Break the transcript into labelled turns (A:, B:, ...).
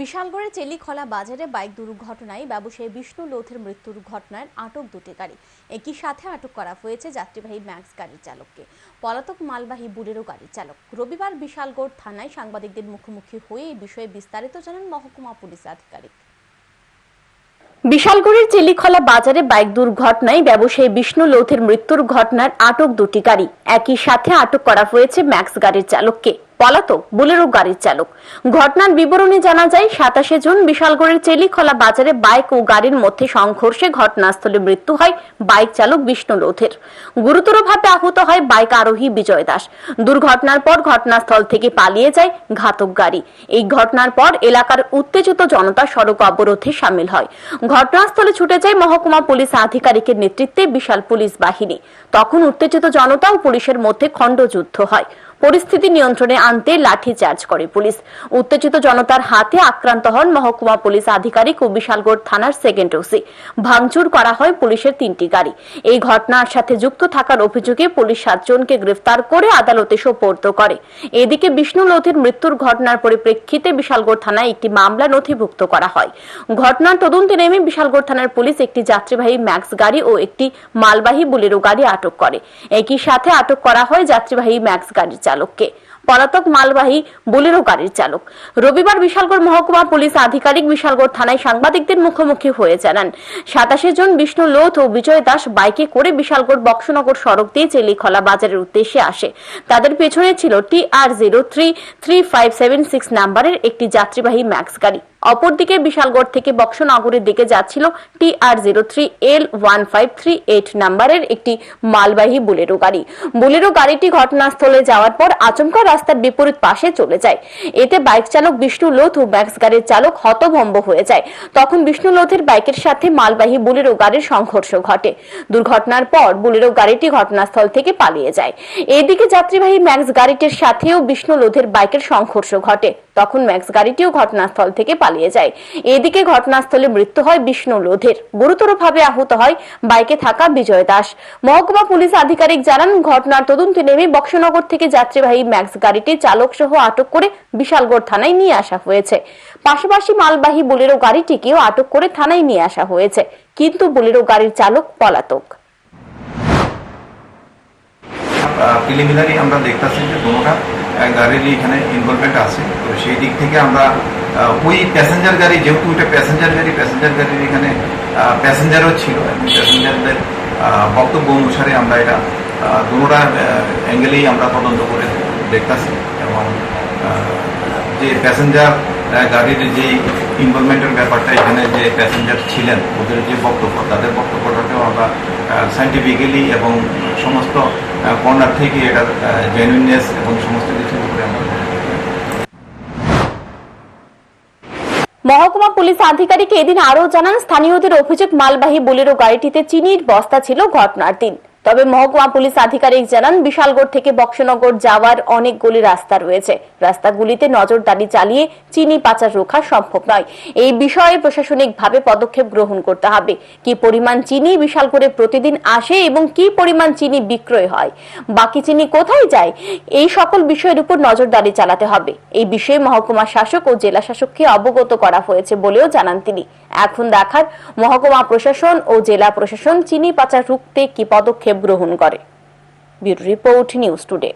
A: বিশালগড়ের চেলিখলা বাজারে বাইক দুর্ঘটনায় ব্যবসায়ী বিষ্ণু লোথের মৃত্যুর ঘটনায় আটক দুটি গাড়ি। একই সাথে আটক করা হয়েছে যাত্রীবাহী ম্যাক্স গাড়ির চালককে। পলাতক মালবাহী বুলেরো গাড়ির চালক। রবিবার বিশালগড় থানায় সাংবাদিকদের মুখোমুখি হয়ে এই বিষয়ে বিস্তারিত জানান মহকুমা পুলিশ আধিকারিক। বিশালগড়ের চেলিখলা বাজারে বাইক দুর্ঘটনায় ব্যবসায়ী বিষ্ণু লৌথের মৃত্যুর ঘটনার আটক দুটি গাড়ি। একই সাথে আটক করা হয়েছে ম্যাক্স গাড়ির চালককে। পলাতক বুলেরো গাড়ির চালক। ঘটনার বিবরণে জানা যায়, সাতাশে জুন বিশালগড়ের চেলিখলা বাজারে বাইক ও গাড়ির মধ্যে সংঘর্ষে ঘটনাস্থলে মৃত্যু হয় বাইক চালক বিষ্ণু লোধের গুরুতরভাবে আহত হয় বাইক আরোহী বিজয় দাস। দুর্ঘটনার পর ঘটনাস্থল থেকে পালিয়ে যায় ঘাতক গাড়ি। এই ঘটনার পর এলাকার উত্তেজিত জনতা সড়ক অবরোধে সামিল হয়। ঘটনাস্থলে ছুটে যায় মহকুমা পুলিশ আধিকারিকের নেতৃত্বে বিশাল পুলিশ বাহিনী। তখন উত্তেজিত জনতা ও পুলিশের মধ্যে খণ্ডযুদ্ধ হয়। পরিস্থিতি নিয়ন্ত্রণে আনতে লাঠি চার্জ করে পুলিশ। উত্তেজিত জনতার হাতে আক্রান্ত হন মহকুমা পুলিশ আধিকারিক ও বিশালগড় থানার সেকেন্ড ওসি ভাঙচুর করা হয় পুলিশের তিনটি গাড়ি। এই ঘটনার সাথে যুক্ত থাকার অভিযোগে পুলিশ সাতজনকে গ্রেফতার করে আদালতে সোপর্দ করে। এদিকে বিষ্ণু লোধের মৃত্যুর ঘটনার পরিপ্রেক্ষিতে বিশালগড় থানায় একটি মামলা নথিভুক্ত করা হয়। ঘটনার তদন্তে নেমে বিশালগড় থানার পুলিশ একটি যাত্রীবাহী ম্যাক্স গাড়ি ও একটি মালবাহী বুলেরো গাড়ি আটক করে। একই সাথে আটক করা হয় যাত্রীবাহী ম্যাক্স গাড়ির চালককে। পলাতক মালবাহী বুলেরো গাড়ির চালক। রবিবার বিশালগড় মহকুমা পুলিশ আধিকারিক বিশালগড় থানায় সাংবাদিকদের মুখোমুখি হয়ে জানান, সাতাশে জন বিষ্ণু লোথ ও বিজয় দাস বাইকে করে বিশালগড় বক্সনগর সড়ক দিয়ে চেলিখলা বাজারের উদ্দেশ্যে আসে। তাদের পেছনে ছিল T R zero three three five seven six নাম্বারের একটি যাত্রীবাহী ম্যাক্স গাড়ি। অপরদিকে বিশালগড় থেকে বক্সনগরের দিকে যাচ্ছিল T R zero three L one five three eight নাম্বারের একটি মালবাহী বুলেরো গাড়ি। বুলেরো গাড়িটি ঘটনাস্থলে যাওয়ার পর আচমকা রাস্তার বিপরীত পাশে চলে যায়। এতে বাইক চালক বিষ্ণু লোথ ও ম্যাক্স গাড়ির চালক হতভম্ব হয়ে যায়। তখন বিষ্ণু লোথের বাইকের সাথে মালবাহী বুলেরো গাড়ির সংঘর্ষ ঘটে। দুর্ঘটনার পর বুলেরো গাড়িটি ঘটনাস্থল থেকে পালিয়ে যায়। এদিকে যাত্রীবাহী ম্যাক্স গাড়িটির সাথেও বিষ্ণু লোধের বাইকের সংঘর্ষ ঘটে। তখন ম্যাক্স গাড়িটিও ঘটনাস্থল থেকে পালিয়ে যায়। এদিকে ঘটনাস্থলে মৃত্যু হয় বিষ্ণু লোধের। গুরুতরভাবে আহত হয় বাইকে থাকা বিজয় দাস। মহকুমা পুলিশ আধিকারিক জানান, ঘটনার তদন্তে নেমে বক্সনগর থেকে যাত্রীবাহী ম্যাক্স গাড়িটি চালক সহ আটক করে বিশালগড় থানায় নিয়ে আসা হয়েছে। পাশাপাশি মালবাহী বুলেরো গাড়িটিকেও আটক করে থানায় নিয়ে আসা হয়েছে। কিন্তু বুলেরো গাড়ির চালক পলাতক।
B: প্রিলিমিনারি আমরা দেখতেছি যে দুটা গাড়িরই এখানে ইনভলভমেন্ট আছে। তো সেই দিক থেকে আমরা ওই প্যাসেঞ্জার গাড়ি, যেহেতু ওইটা প্যাসেঞ্জার গাড়ি প্যাসেঞ্জার গাড়ির এখানে প্যাসেঞ্জারও ছিল। প্যাসেঞ্জারদের বক্তব্য অনুসারে আমরা এটা দুটা অ্যাঙ্গেলেই আমরা তদন্ত করে দেখতেছি। এবং যে প্যাসেঞ্জার গাড়ির যে ইনভলভমেন্টের ব্যাপারটা, এখানে যে প্যাসেঞ্জার ছিলেন, ওদের যে বক্তব্য, তাদের বক্তব্যটাকেও আমরা সাইন্টিফিক্যালি এবং সমস্ত কর্নার থেকে এটার জেনুইননেস এবং সমস্ত কিছুর উপরে আমরা
A: মহকুমা পুলিশ আধিকারিক এদিন আরও জানান, স্থানীয়দের অভিযোগ, মালবাহী বুলেরো গাড়িটিতে চিনির বস্তা ছিল ঘটনার দিন। তবে মহকুমা পুলিশ আধিকারিক জানান, বিশালগড় থেকে বক্সনগর যাওয়ার অনেকগুলি রাস্তা রয়েছে। রাস্তাগুলিতে নজরদারি চালিয়ে চিনি পাচার রোখা সম্ভব নয়। এই বিষয়ে প্রশাসনিকভাবে পদক্ষেপ গ্রহণ করতে হবে। কি পরিমাণ চিনি বিশালগড়ে প্রতিদিন আসে এবং কি পরিমাণ চিনি বিক্রয় হয়? বাকি চিনি কোথায় যায়? এই সকল বিষয়ের উপর নজরদারি চালাতে হবে। এই বিষয়ে মহকুমা শাসক ও জেলা শাসককে অবগত করা হয়েছে বলেও জানান তিনি। এখন দেখার মহকুমা প্রশাসন ও জেলা প্রশাসন চিনি পাচার রুখতে কি পদক্ষেপ গ্রহণ করে। Bureau report news today.